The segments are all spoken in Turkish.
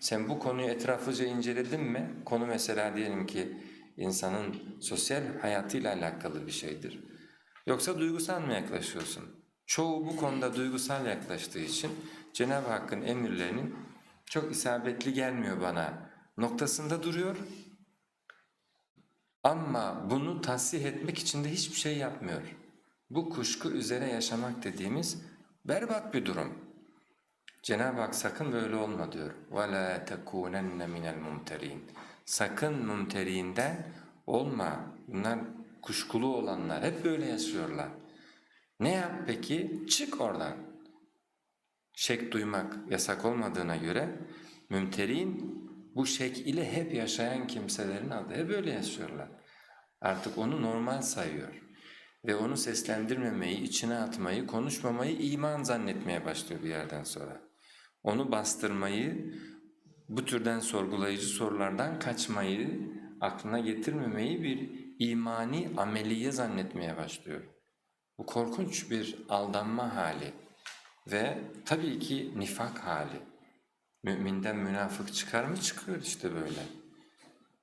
Sen bu konuyu etraflıca inceledin mi? Konu mesela diyelim ki insanın sosyal hayatıyla alakalı bir şeydir. Yoksa duygusal mı yaklaşıyorsun? Çoğu bu konuda duygusal yaklaştığı için Cenab-ı Hakk'ın emirlerinin çok isabetli gelmiyor bana noktasında duruyor. Ama bunu tasih etmek için de hiçbir şey yapmıyor. Bu kuşku üzere yaşamak dediğimiz berbat bir durum. Cenab-ı Hak sakın böyle olma diyor. وَلَا تَكُونَنَّ مِنَ الْمُمْتَرِينَ Sakın mumteriinden olma. Bunlar kuşkulu olanlar. Hep böyle yaşıyorlar. Ne yap peki? Çık oradan. Şek duymak yasak olmadığına göre mümterin bu şek ile hep yaşayan kimselerin adı. Hep böyle yaşıyorlar. Artık onu normal sayıyor. Ve onu seslendirmemeyi, içine atmayı, konuşmamayı iman zannetmeye başlıyor bir yerden sonra. Onu bastırmayı, bu türden sorgulayıcı sorulardan kaçmayı, aklına getirmemeyi bir imani ameliye zannetmeye başlıyor. Bu korkunç bir aldanma hali ve tabii ki nifak hali. Müminden münafık çıkar mı? Çıkıyor işte böyle.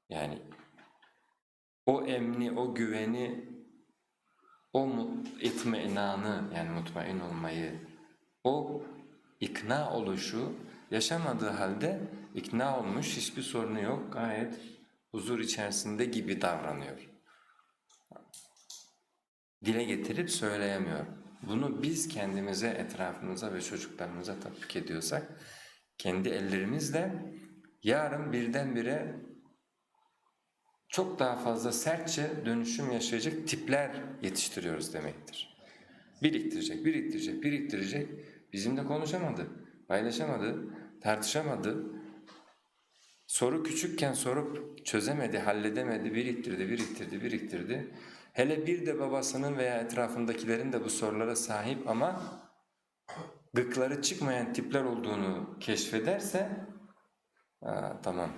Yani o emni, o güveni, o itminanı yani mutmain olmayı, o ikna oluşu yaşamadığı halde ikna olmuş, hiçbir sorunu yok, gayet huzur içerisinde gibi davranıyor. Dile getirip söyleyemiyor. Bunu biz kendimize, etrafımıza ve çocuklarımıza tatbik ediyorsak, kendi ellerimizle yarın birdenbire çok daha fazla sertçe dönüşüm yaşayacak tipler yetiştiriyoruz demektir. Biriktirecek, biriktirecek, biriktirecek. Bizimle konuşamadı, paylaşamadı, tartışamadı. Soru küçükken sorup çözemedi, halledemedi, biriktirdi, biriktirdi, biriktirdi. Hele bir de babasının veya etrafındakilerin de bu sorulara sahip ama gıkları çıkmayan tipler olduğunu keşfederse aa, tamam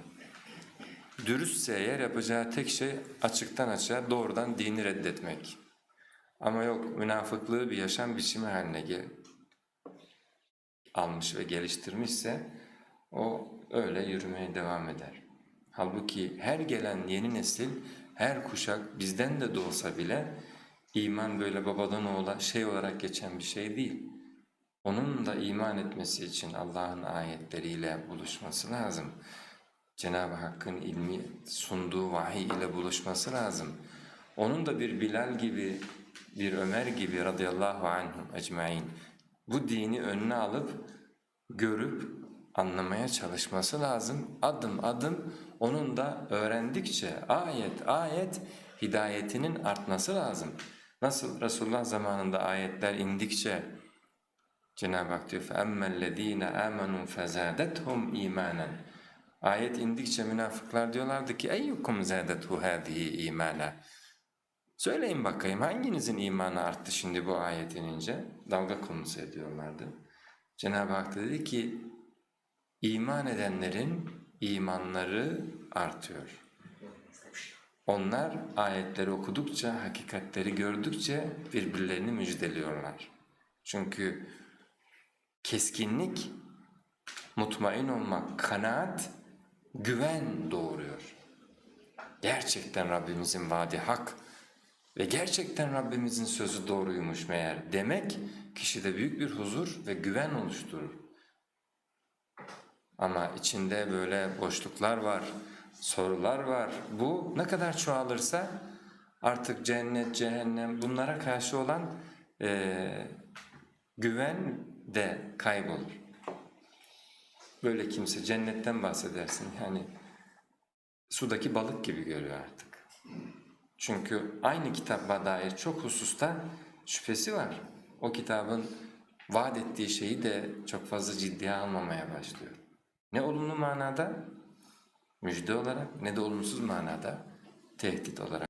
Dürüstse eğer yapacağı tek şey açıktan açığa doğrudan dini reddetmek. Ama yok münafıklığı bir yaşam biçimi haline gel almış ve geliştirmişse o öyle yürümeye devam eder. Halbuki her gelen yeni nesil, her kuşak bizden de olsa bile iman böyle babadan oğula şey olarak geçen bir şey değil. Onun da iman etmesi için Allah'ın ayetleriyle buluşması lazım. Cenab-ı Hakk'ın ilmi sunduğu vahiy ile buluşması lazım. Onun da bir Bilal gibi, bir Ömer gibi radıyallahu anhum ecmain bu dini önüne alıp, görüp, anlamaya çalışması lazım. Adım adım onun da öğrendikçe ayet ayet hidayetinin artması lazım. Nasıl Resulullah zamanında ayetler indikçe Cenab-ı Hak diyor فَاَمَّا الَّذ۪ينَ آمَنُوا فَزَادَتْهُمْ اِيمَانًا Ayet indikçe münafıklar diyorlardı ki eyyukum zâdetu hâzihi imana. Söyleyin bakayım hanginizin imanı arttı şimdi bu ayet inince? Dalga konusu ediyorlardı. Cenab-ı Hak dedi ki iman edenlerin imanları artıyor. Onlar ayetleri okudukça, hakikatleri gördükçe birbirlerini müjdeliyorlar. Çünkü keskinlik, mutmain olmak, kanaat, güven doğuruyor. Gerçekten Rabbimizin vaadi hak ve gerçekten Rabbimizin sözü doğruymuş meğer demek kişide büyük bir huzur ve güven oluşturur. Ama içinde böyle boşluklar var, sorular var. Bu ne kadar çoğalırsa artık cennet, cehennem bunlara karşı olan eee, güven de kaybolur. Böyle kimse cennetten bahsedersin yani sudaki balık gibi görüyor artık. Çünkü aynı kitaba dair çok hususta şüphesi var. O kitabın vaat ettiği şeyi de çok fazla ciddiye almamaya başlıyor. Ne olumlu manada müjde olarak ne de olumsuz manada tehdit olarak.